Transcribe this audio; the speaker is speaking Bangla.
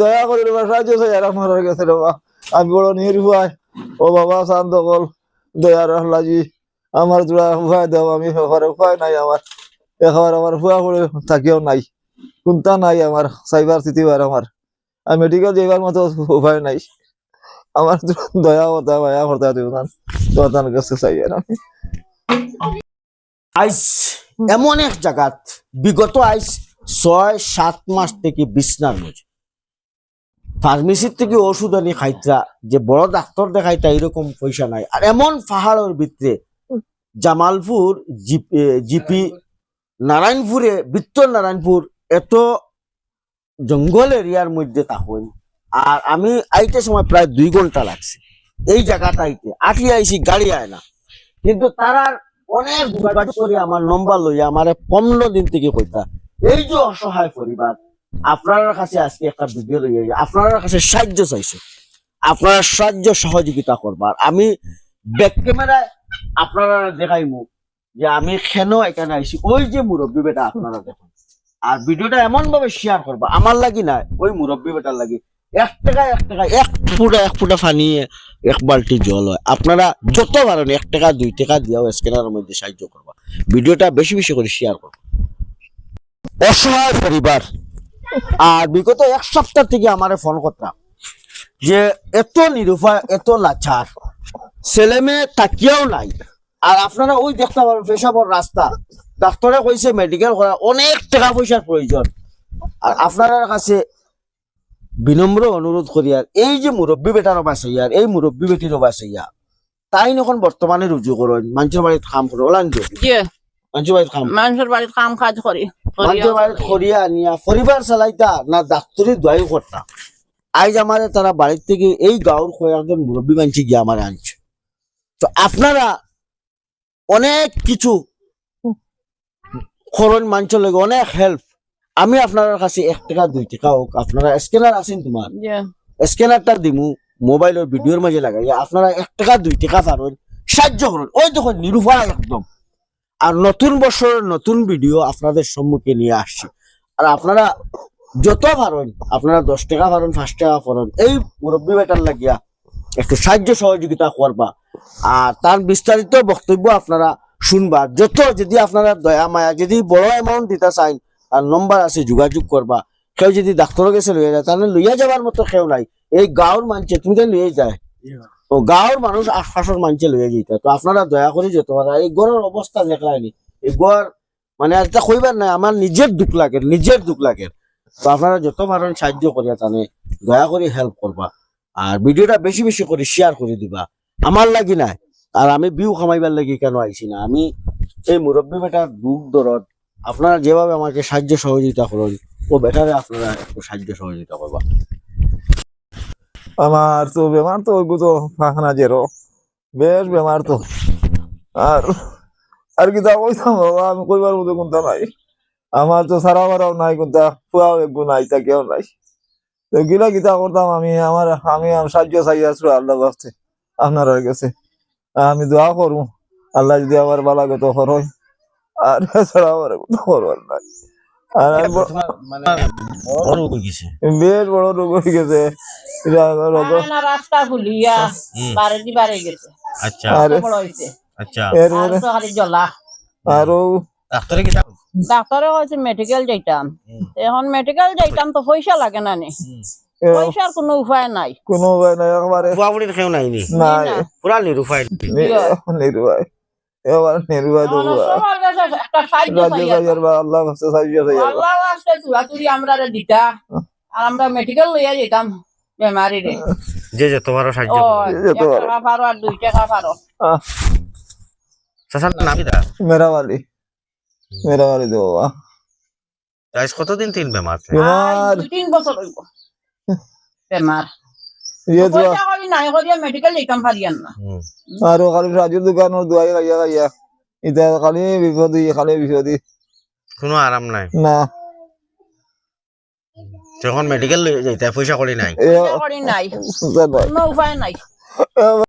দয়া করে রে সাহায্য কাছে রে আমি বড় নির্ভয়। ও বাবা, শান্ত কল দয়ার আল্লাহজি আমার তোরা উপায় দাও, আমি এবারে উপায় নাই আমার। এবার আমার ফুয়া করে থাকিও নাই। কোনটা নাই আমার সাইবার স্থিতিবার আমার। আর মেডিকেল যাইবার মতো উপায় নাই। আমার দয়া হতা মায়া হতা দেব না। কাছে চাই আর আমি। আইস, এমন এক জায়গাত বিগত আইস ছয় সাত মাস থেকে বিছনার মধ্যে। ফার্মেসির থেকে ওষুধ আনি খাইতা, যে বড় ডাক্তার দেখাইতা এরকম পয়সা নাই। আর এমন পাহাড়ের ভিতরে, জামালপুর, জিপি নারায়ণপুরে বিত্তর নারায়ণপুর, এত জঙ্গল এরিয়ার মধ্যে তখন আর আমি আইতে সময় প্রায় দুই ঘণ্টা লাগছে। এই জায়গাটা আইতে। আটি আইছি, গাড়ি আয় না। কিন্তু তারা অনেক করে আমার নম্বর লইয়া, আমার পনেরো দিন থেকে কইতা, এই যে অসহায় পরিবার আপনার কাছে আজকে একটা ভিডিও আপনার কাছে সাহায্য আপনারা সাহায্য সহযোগিতা করবার। আমি ব্যাক ক্যামেরায় আপনারা যে আমি কেন এখানে আইছি। ওই যে মুরব্বী বেটা আপনারা দেখুন। আর ভিডিওটা এমন ভাবে শেয়ার করবা। আমার লাগি না, ওই মুরব্বী বেটার লাগি। এক টাকা এক টাকা এক ফুটা এক ফুটা ফানিয়ে এক বালতি জল হয়। আপনারা যত পারেন এক টাকা, দুই টাকা দিয়াও স্ক্যানারের মধ্যে সাহায্য করবা। ভিডিওটা বেশি বেশি করে শেয়ার করবা। অসহায় পরিবার। আর বিগত এক সপ্তাহ থেকে আমারে ফোন করতাম যে এত নিরুপায় এত লাচার ছেলে মেয়ে তাকিয়াও নাই। আর আপনারা ওই দেখতে পারেন পেশাবর রাস্তা। ডাক্তারে কইছে মেডিকেল করা অনেক টাকা পয়সার প্রয়োজন। আর আপনার কাছে বিনম্র অনুরোধ করি আর এই যে মুরব্বী বেটার বাসে ইয়ার এই মুরব্বী বেটির বাসে ইয়া তাই নখন বর্তমানে রুজু করেন মানুষের বাড়িতে কাম করে ওলান মানুষের বাড়িতে কাম কাজ করি। করিয়া আনিয়া পরিবার চালাইতা না ডাক্তারি দোয়াই করতা আজ আমারে তারা বাড়ির থেকে এই গাঁর কয়েকজন মুরব্বী মানুষ গিয়ে আমার আনছে। তো আপনারা অনেক কিছু খরণ লাগে অনেক হেল্প আমি আপনার কাছে এক টাকা দুই টাকা হোক আপনারা স্ক্যানার আছেন তোমার স্ক্যানারটা দিমু মোবাইলের ভিডিওর মাঝে লাগাই। আপনারা এক টাকা দুই টাকা পারেন সাহায্য করুন ওই দেখুন নিরুপায় একদম। আর নতুন বছরের নতুন ভিডিও আপনাদের সম্মুখে নিয়ে আসছি। আর আপনারা যত পারেন, আপনারা দশ টাকা পারেন, পাঁচ টাকা পারেন, এই মুরব্বী বেটার লাগিয়া একটু সাহায্য সহযোগিতা করবা। আর তার বিস্তারিত বক্তব্য আপনারা শুনবা। যত যদি আপনারা দয়া মায়া, যদি বড় অ্যামাউন্ট দিতে চান আর নম্বর আছে, যোগাযোগ করবা। কেউ যদি ডাক্তারের কাছে লইয়া যায়, তাহলে লইয়া যাবার মতো কেউ নাই। এই গাঁৱৰ মানুষে তুমি তো লইয়া যায়। ও গাঁৱৰ মানুষ আশপাশের মানুষে লইয়া যেতে তো আপনারা দয়া করে যেতে পারা এই গড়ের অবস্থা দেখলাইনি এই গড় মানে আর কইবার নাই আমার নিজের দুঃখ লাগে নিজের দুঃখ লাগে। তো আপনারা যত পারেন সাহায্য করিয়া তানে দয়া করে হেল্প করবা আর ভিডিওটা বেশি বেশি করে শেয়ার করে দিবা। আমার লাগি নাই। আর আমি বিউ কামাইবার লাগি কেন আইছি না? আমি এই মুরব্বী বেটার দুঃখ দরদ আপনারা যেভাবে আমাকে সাহায্য সহযোগিতা করেন ও বেটারে আপনারা একটু সাহায্য সহযোগিতা করবা আমার তো বেমার তো ওই তো ফাখানা জেরো। বেশ বেমার তো। আর আর কি তা কইতাম বাবা আমি কইবার মতো কোনটা নাই। আমার তো সারা বারাও নাই কোনটা ফুয়াও একগু নাই তা কেউ নাই। তো গিলা গীতা করতাম আমি আমার আমি সাহায্য চাই আছো আল্লাহ কাছে আপনার কাছে আমি দোয়া করু আল্লাহ যদি আমার বালা গত হয় আর এছাড়া আমার কোনো নাই। আর মানে বেশ বড় রোগ হয়ে গেছে। রাস্তা খুলিয়া বারে দি বারে গেছে। আচ্ছা। বড় হইছে আচ্ছা। খালি জ্বলা আরও? ডাক্তারে কি ডাক্তারে কইছে মেডিকেল যাইতাম। এখন মেডিকেল যাইতাম তো পয়সা লাগে না নি। পয়সার কোনো উপায় নাই। কোনো উপায় একবারে। কেউ পুরা নিরুপায়। এবার রাজ্য বা আল্লাহ সাহায্য আল্লাহ আমরা দিতা। আর আমরা মেডিকেল লইয়া যেতাম বেমারি রে যে সাহায্য। যেতে পারো। আর দুই টাকা পারো দা বাবা। কতদিন তিন বেমার বেমার তিন বছর হইব বেমার ইয়ে খালি খালি বিপদি খালি বিপদি কোনো আরাম নাই? না। যখন মেডিকেল যাইতে পয়সা করি নাই। পয়সা করি নাই। কোনো উপায় নাই।